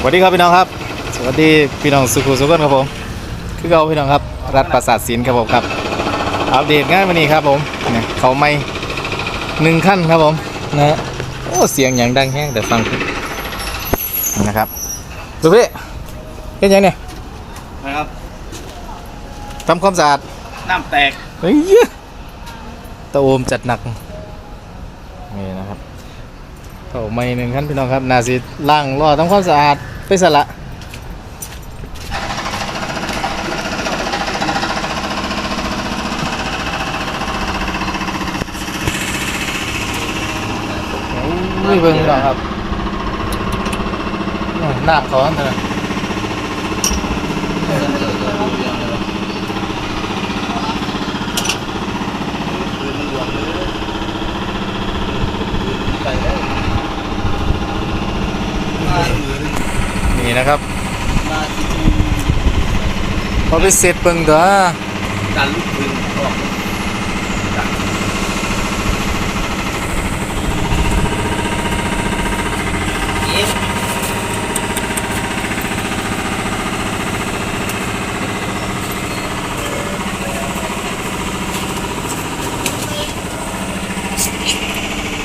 สวัสดีครับพี่น้องครับ สวัสดีพี่น้องสุขุมสุขนครับผม คือเราพี่น้องครับ รัฐประสาทศิลป์ครับผมครับ อัปเดตงานวันนี้ครับผมเนี่ยเขาไม่หนึ่งขั้นครับผมนะฮะโอ้เสียงอย่างดังแห้งแต่ฟังนะครับดูพี่เห็นยังเนี่ยนะครับทำความสะอาดน้ำแตกเฮ้ยตะโอมจัดหนักนี่นะครับ เขาไม่หนึ่งขั้นพี่น้องครับนาสิล่างรอทำความสะอาดไปสละอุ้ยเบิ่งดอกครับโอ้หน้าเขอนเถอะ นี่นะครับมาที่พอไปเสร็จเบิ่งตัวการลูกปืนออกเอ๊ะ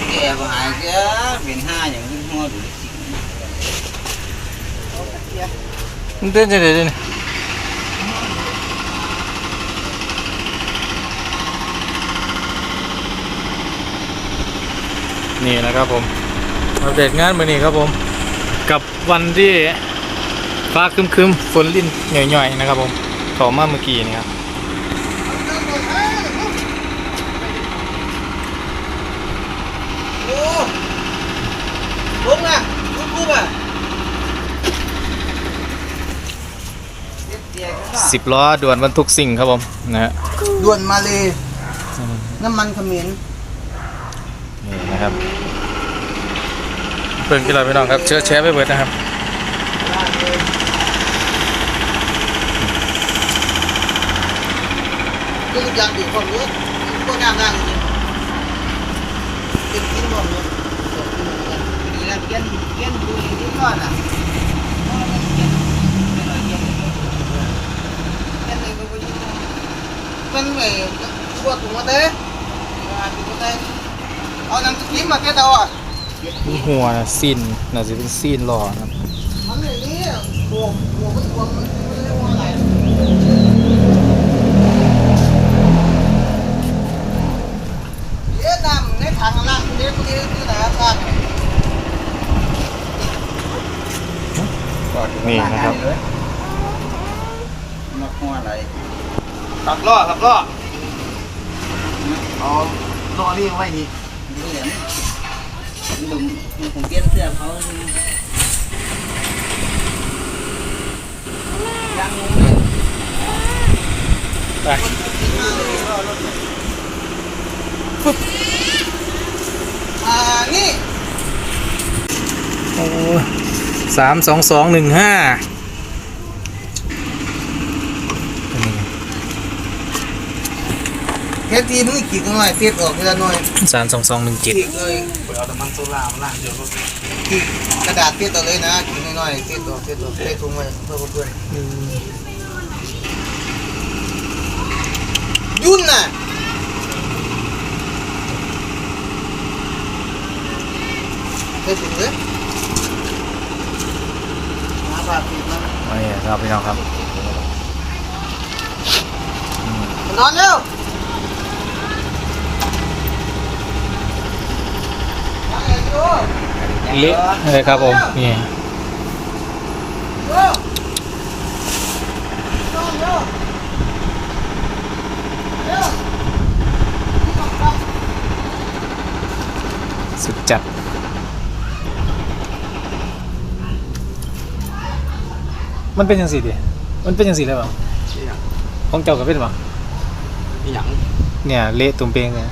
แกก็หายแกเป็นห้าอย่างนี้หัวดูสิ มันเต้นจะเดี๋ยวนี้นี่นะครับผมอัปเดตงานมือนี้ครับผม กับวันที่ฟ้าคึมๆฝนลิ่นหน่อยๆนะครับผมขอมาเมื่อกี้นี่ครับ 10 ล้อด่วนบรรทุกสิ่งครับผมนะฮะด่วนมาเลยน้ำมันเขมินนี่นะครับเพิ่งกี่ลอาพี่น้องครับเชื้อแชร์ไปเบิดนะครับก็ยางอยู่ความรู้ก็งามได้เป็นกินความรู้ดีแล้วเกี้ยนเกี้ยนดูดีนิดหน่อยนะ งสกิ๊มมาแค่เดาอะหัวน่ะซีนน่าจะเป็นซีนหล่อครับมันอย่างนี้หัวหัวมันหัวมันไม่ได้ว่าอะไรเอ๊ะน้ำในถังล่างเด็กคนนี้คือไหนครับนี่นะครับ มาหัวอะไร ขับล้อขับล้อเอาล้อนี่ไว้นี่นี่เหรอนี่ดุมผมเปลี่ยนเสื้อเขายังงงเลยไปอ่านี่โอ้สามสองสองหนึ่งห้า ตีมึงขีดกันหน่อยเทสออกทีละหน่อยสามสองสองหนึ่งเจ็ดขีดเลยเอาแต่มันโซล่ามาล่างเดียวขีดกระดาษเทสต่อเลยนะขีดหน่อยๆเทสออกเทสออกเทสถุงไว้เพื่อเพื่อนยุ่นน่ะเทสถุงเลยมาบาดติดมานี่ครับพี่น้องครับนอนเร็ว เละเลยครับผมนี่เร็วนอนเร็วเร็วสุดจัดมันเป็นยังสีดิมันเป็นยังสีเลยเปล่าของเจ้ากับเป็นเปล่ามีหยังเนี่ยเละตุ่มเปงเนี่ย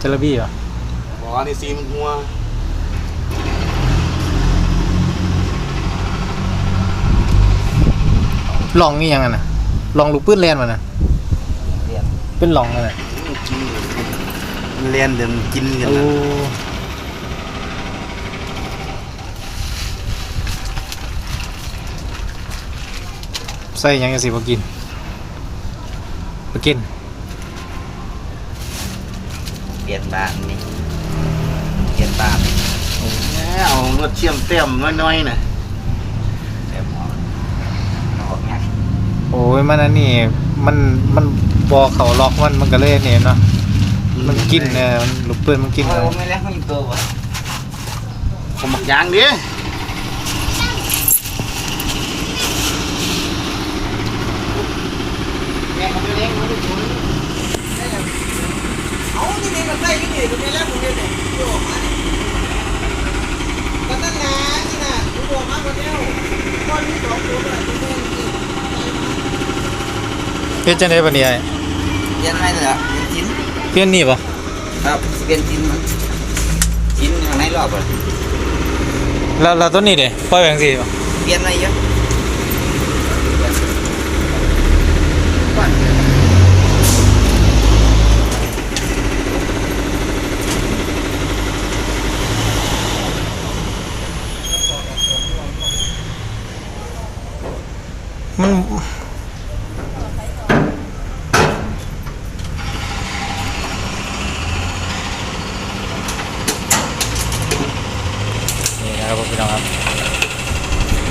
จระบี้เหรอ บอกว่านี่ซีมันหัวลองนี่ยังไงนะลองลูกปื้นแลนมานะเรียนเป็นลองอะไรกินเรียนเดินกินกันโอ้นะใส่หยังจังสิบ่กินบ่กินเปลี่ยนบ้านนี่เปลี่ยนบ้าน เอารถเชี่ยมเต็มน้อยๆน่ะเดี๋ยวหอมไงโอ้ยมันอันนี้มันมันบ่เขาล็อกมันมันก็เลยเนี่ยเนาะมันกินเออมันลูกปืนมันกินเอายไม่แล้วไม่ตัววะผมหมักยางดิแม่เขาไม่เลี้ยงเขาไม่ชนเอานี่นี่มันใส่ยี่นี่ก็ไม่แล้วผมเนี่ยเนี่ยโยกมาเนี่ยก็ตั้งนานนี่นะผมบอกมาคนเดียวก้อนนี้สองตัวเลยตัวแม่จริง เฮ็ดจังได๋บัดนี้ไอ้เปลี่ยนอะไรเลยอะเปลี่ยนชิ้นเปลี่ยนนี่บ่ครับเปลี่ยนชิ้นมันชิ้นข้างในรอบอะแล้วแล้วตัวนี้เด้ปล่อยไว้จังซี่บ่เปลี่ยนอะไรเยอะก่อน มันนี่นะครับผม พี่น้องครับ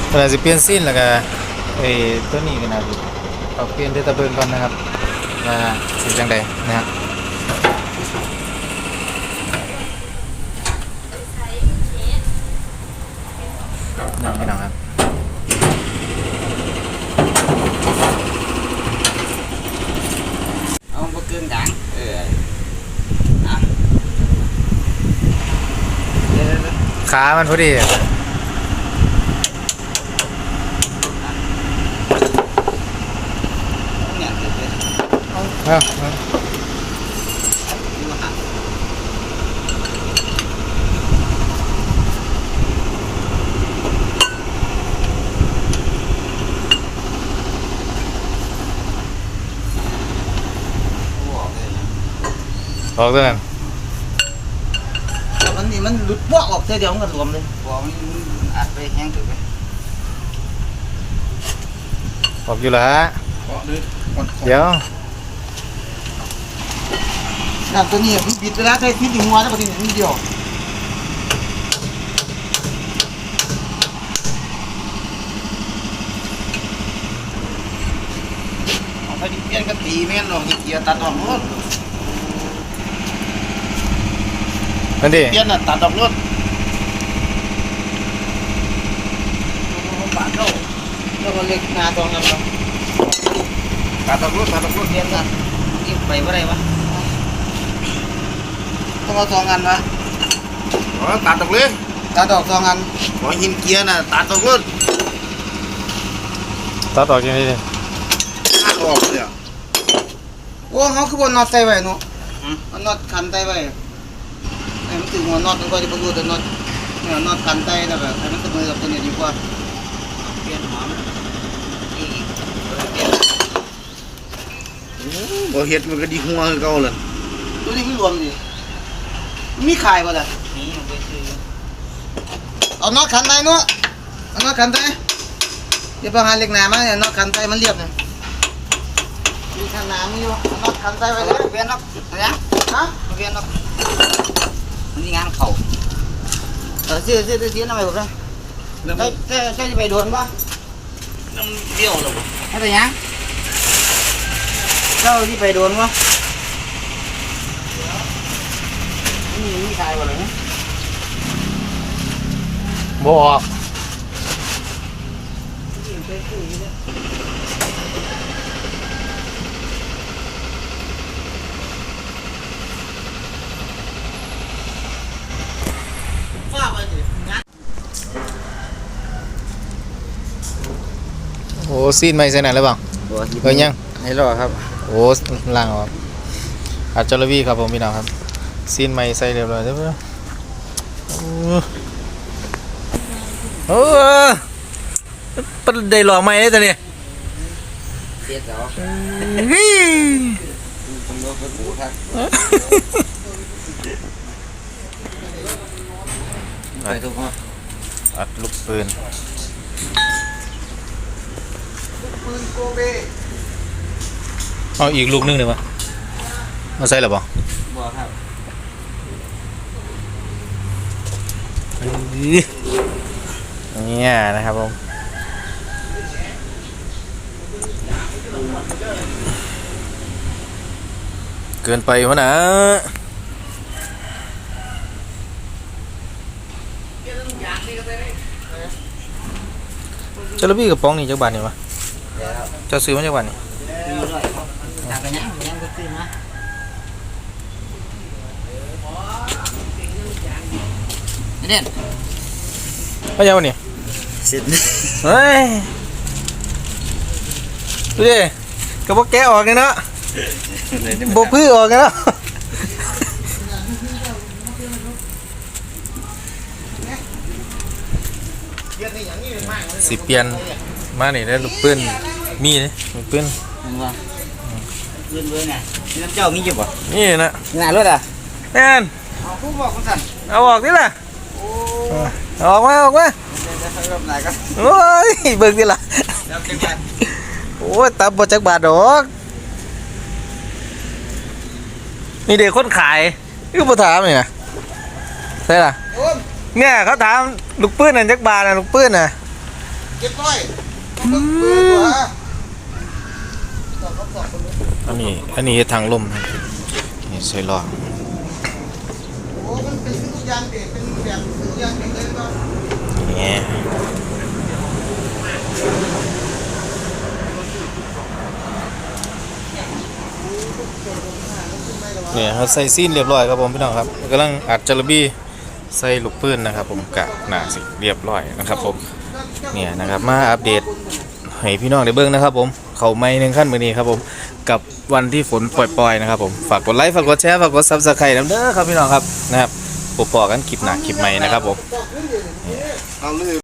เวลาสิเปลี่ยนสิ้นแล้วก็ไอ้ตัวนี้ก็น่าสิเอาเปลี่ยนเดตาเบิร์นก่อนนะครับว่าสิจังใดนะครับนี่พี่น้องครับเอามาเกินดังเอออะเดี๋ยวเดี๋ยว ขามันพอดีอะเนี่ยเดี๋ยวเดี๋ยวเอาเอาดูหักบอกเลยนะออกตัวนั้นแต่มั นนี่มันหลุดพวกออกเสียเดียวมันก็รวมเลยบอกมันอัดไปแห้งถึงไปออกอยู่แล้วฮะบอกเลยเดี๋ยวน้ำตัวนี้มันบิดไปแล้วใช้ที่ถึงหัวแล้วก็ทีนี้นิดเดียวเอาไปเปลี่ยนกันตีแม่นออกเกียร์ตัดออกรถ นั่นดิเปลี่ยนน่ะตัดออกรถปาดเข้าแล้วก็เล็กนาตรงนั้นเนาะตัดออกรถตัดออกรถเรียนกันนี่ไปว่าไรวะต้องเอาสองอันวะอ๋อตัดออกเลยตัดออกสองอันขอหินเกียร์น่ะตัดออกรถตัดออกยังไงดิตัดออกเลยอะโอ้เขาคือบนน็อตใส่ไว้เนาะมันน็อตคันใส่ไว้ ให้มันถึงหัวน็อตมันก็จะประกแต่น็อตเนี่ยน็อตคันใส่แล้วแบบให้มันเสมอกับตัวนี้ดีกว่าเปลี่ยนหัวมันอีกเปลี่ยนบ่เฮ็ดมันก็ดีหัวคือเก่าเลยตัวนี้ไม่รวมดิมีขายป่ะล่ะนี่ไปซื้อเอาน็อตคันใส่เนาะเอาน็อตคันใส่เดี๋ยวไปหาเหล็กหนามาเนี่ยน็อตคันใส่มันเรียบเนี่ยมีคันหนามีอยู่น็อตคันใส่ไว้เลยเปลี่ยนน็อตอะไรนะฮะเปลี่ยนน็อต มันมีงานเข่าเออซื้อซื้อซื้อซื้อน้ำไปผมเลยแล้วใช่ใช่ใช่จะไปโดนป่ะ น้ำเบี้ยวแล้วบ่ ให้ไปยังเจ้าที่ไปโดนป่ะนี่มีขายป่ะเลย บ่ออก ฟ้าไปสิงาน โอ้ ซีนไม่ใส่ไหนหรือเปล่าเอ้ยยังให้รอครับ โอ้ล่างออกอัดจอลวีครับผมพี่น้องครับ ซีนไม่ใส่เรียบร้อยใช่ไหมโอ้โอ้ปันได้หล่อไม่ได้ตอนนี้เสียสาวเฮ้ยผมรถไปปูครับไปทุกคนอัดลูกปืน ปืนโกเบเอาอีกลูกนึงเลยวะมาใส่หรอบ่บ่ครับเนี่ยนะครับผมเกินไปวะนะจระบี้กระป๋องนี่จักบาทนี่วะ เจะซื้อมาจักบาทนี่ทางกันยังยังก็ซื้อมาเด่นไม่ใช่วันนี้เสร็จเฮ้ยดูดิกระบอกแกะออกเลยเนาะบกพื้อออกเลยเนาะสิเปลี่ยน มานี่ได้ลูกปืนมีเลยลูกปืนเห็นบ่เรื่อยๆไงนี่น้ำเจ้ามีอยู่บ่นี่นะงานรถอะแน่นเอาผู้บอกคุณสั่นเอาออกดิล่ะโอ้เอาออกมาออกมาจะทำแบบไหนกันโอ้ยเบิ่งดิล่ะแล้วจังไงโอ้ยตับบจักบาทดอกนี่เด็กคนขายคือบ่ถามนี่นะใช่ล่ะโอ้มเนี่ยเขาถามลูกปืนน่ะจักบาทน่ะลูกปืนน่ะเก็บร้อยต้ อันนี้อันนี้ทางลมนี่ใส่ล้อโอ้มันเป็นทุกอดเป็นแบบทุกอย่างเด็เลยก็นี่เนี่ยเขาใส่ซีนเรียบร้อยครับผมพี่น้องครับกำลังอัดจระบี้ใส่ลูกปืนนะครับผมกะหนาสิเรียบร้อยนะครับผม เนี่ยนะครับมาอัปเดตให้พี่น้องได้เบิ้งนะครับผมเขาไม่หนึ่งขั้นมือนี้ครับผมกับวันที่ฝนปล่อยๆนะครับผมฝากกดไลค์ฝากกดแชร์ฝากกดซับสไครต์เด้อครับพี่น้องครับนะครับพบปอกันคลิปหนักคลิปใหม่นะครับผมเอาเลย